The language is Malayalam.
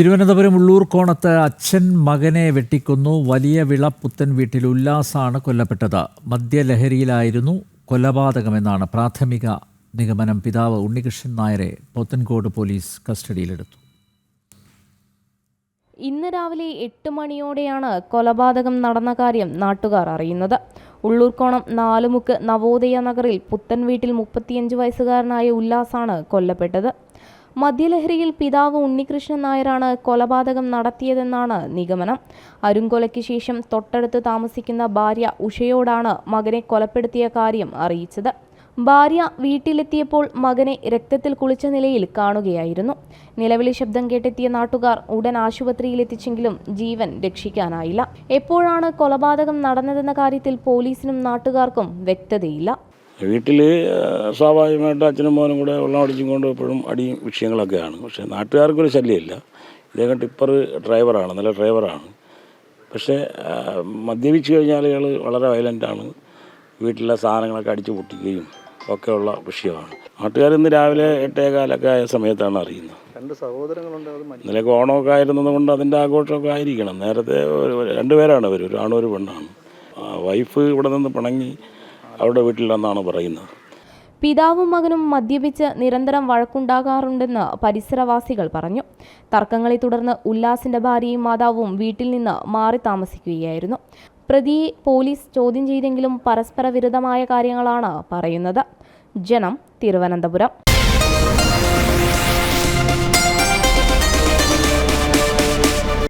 തിരുവനന്തപുരം ഉള്ളൂർക്കോണത്ത് അച്ഛൻ മകനെ വെട്ടിക്കൊന്നു. വലിയ വിള പുത്തൻ വീട്ടിൽ ഉല്ലാസാണ് കൊല്ലപ്പെട്ടത്. മദ്യലഹരിയിലായിരുന്നു കൊലപാതകമെന്നാണ് പ്രാഥമിക നിഗമനം. പിതാവ് ഉണ്ണികൃഷ്ണൻ നായരെ പോത്തൻകോട് പോലീസ് കസ്റ്റഡിയിലെടുത്തു. ഇന്ന് രാവിലെ എട്ട് മണിയോടെയാണ് കൊലപാതകം നടന്ന കാര്യം നാട്ടുകാർ അറിയുന്നത്. ഉള്ളൂർക്കോണം നാലുമുക്ക് നവോദയ നഗറിൽ പുത്തൻ വീട്ടിൽ മുപ്പത്തിയഞ്ച് വയസ്സുകാരനായ ഉല്ലാസാണ് കൊല്ലപ്പെട്ടത്. മദ്യലഹരിയിൽ പിതാവ് ഉണ്ണികൃഷ്ണൻ നായരാണ് കൊലപാതകം നടത്തിയതെന്നാണ് നിഗമനം. അരുങ്കൊലയ്ക്ക് ശേഷം തൊട്ടടുത്ത് താമസിക്കുന്ന ഭാര്യ ഉഷയോടാണ് മകനെ കൊലപ്പെടുത്തിയ കാര്യം അറിയിച്ചത്. ഭാര്യ വീട്ടിലെത്തിയപ്പോൾ മകനെ രക്തത്തിൽ കുളിച്ച നിലയിൽ കാണുകയായിരുന്നു. നിലവിളി ശബ്ദം കേട്ടെത്തിയ നാട്ടുകാർ ഉടൻ ആശുപത്രിയിലെത്തിച്ചെങ്കിലും ജീവൻ രക്ഷിക്കാനായില്ല. എപ്പോഴാണ് കൊലപാതകം നടന്നതെന്ന കാര്യത്തിൽ പോലീസിനും നാട്ടുകാർക്കും വ്യക്തതയില്ല. വീട്ടിൽ സ്വാഭാവികമായിട്ട് അച്ഛനും മോനും കൂടെ വെള്ളം അടിച്ചും കൊണ്ട് എപ്പോഴും അടിയും വിഷയങ്ങളൊക്കെയാണ്. പക്ഷേ നാട്ടുകാർക്കൊരു ശല്യമില്ല. ഇദ്ദേഹം ടിപ്പർ ഡ്രൈവറാണ് നല്ല ഡ്രൈവറാണ്. പക്ഷേ മദ്യപിച്ച് കഴിഞ്ഞാൽ ഇയാൾ വളരെ വയലന്റാണ് വീട്ടിലെ സാധനങ്ങളൊക്കെ അടിച്ചു പൊട്ടിക്കുകയും ഒക്കെയുള്ള വിഷയമാണ്. നാട്ടുകാർ ഇന്ന് രാവിലെ എട്ടേകാലൊക്കെ ആയ സമയത്താണ് അറിയുന്നത്. രണ്ട് സഹോദരങ്ങളുണ്ട് അത് മരി ഇന്നലെ ഓണമൊക്കെ ആയിരുന്നത് കൊണ്ട് അതിന്റെ ആഘോഷമൊക്കെ ആയിരിക്കണം. നേരത്തെ രണ്ടുപേരാണ് അവർ ഒരു ആണും ഒരു പെണ്ണാണ്. വൈഫ് ഇവിടെ നിന്ന് പിണങ്ങി അവരുടെ വീട്ടിലാണെന്നാണ് പറയുന്നത്. പിതാവും മകനും മദ്യപിച്ച് നിരന്തരം വഴക്കുണ്ടാകാറുണ്ടെന്ന് പരിസരവാസികൾ പറഞ്ഞു. തർക്കങ്ങളെ തുടർന്ന് ഉല്ലാസിന്റെ ഭാര്യയും മാതാവും വീട്ടിൽ നിന്ന് മാറി താമസിക്കുകയായിരുന്നു. പ്രതിയെ പോലീസ് ചോദ്യം ചെയ്തെങ്കിലും പരസ്പര വിരുദ്ധമായ കാര്യങ്ങളാണ് പറയുന്നത്. ജനം തിരുവനന്തപുരം.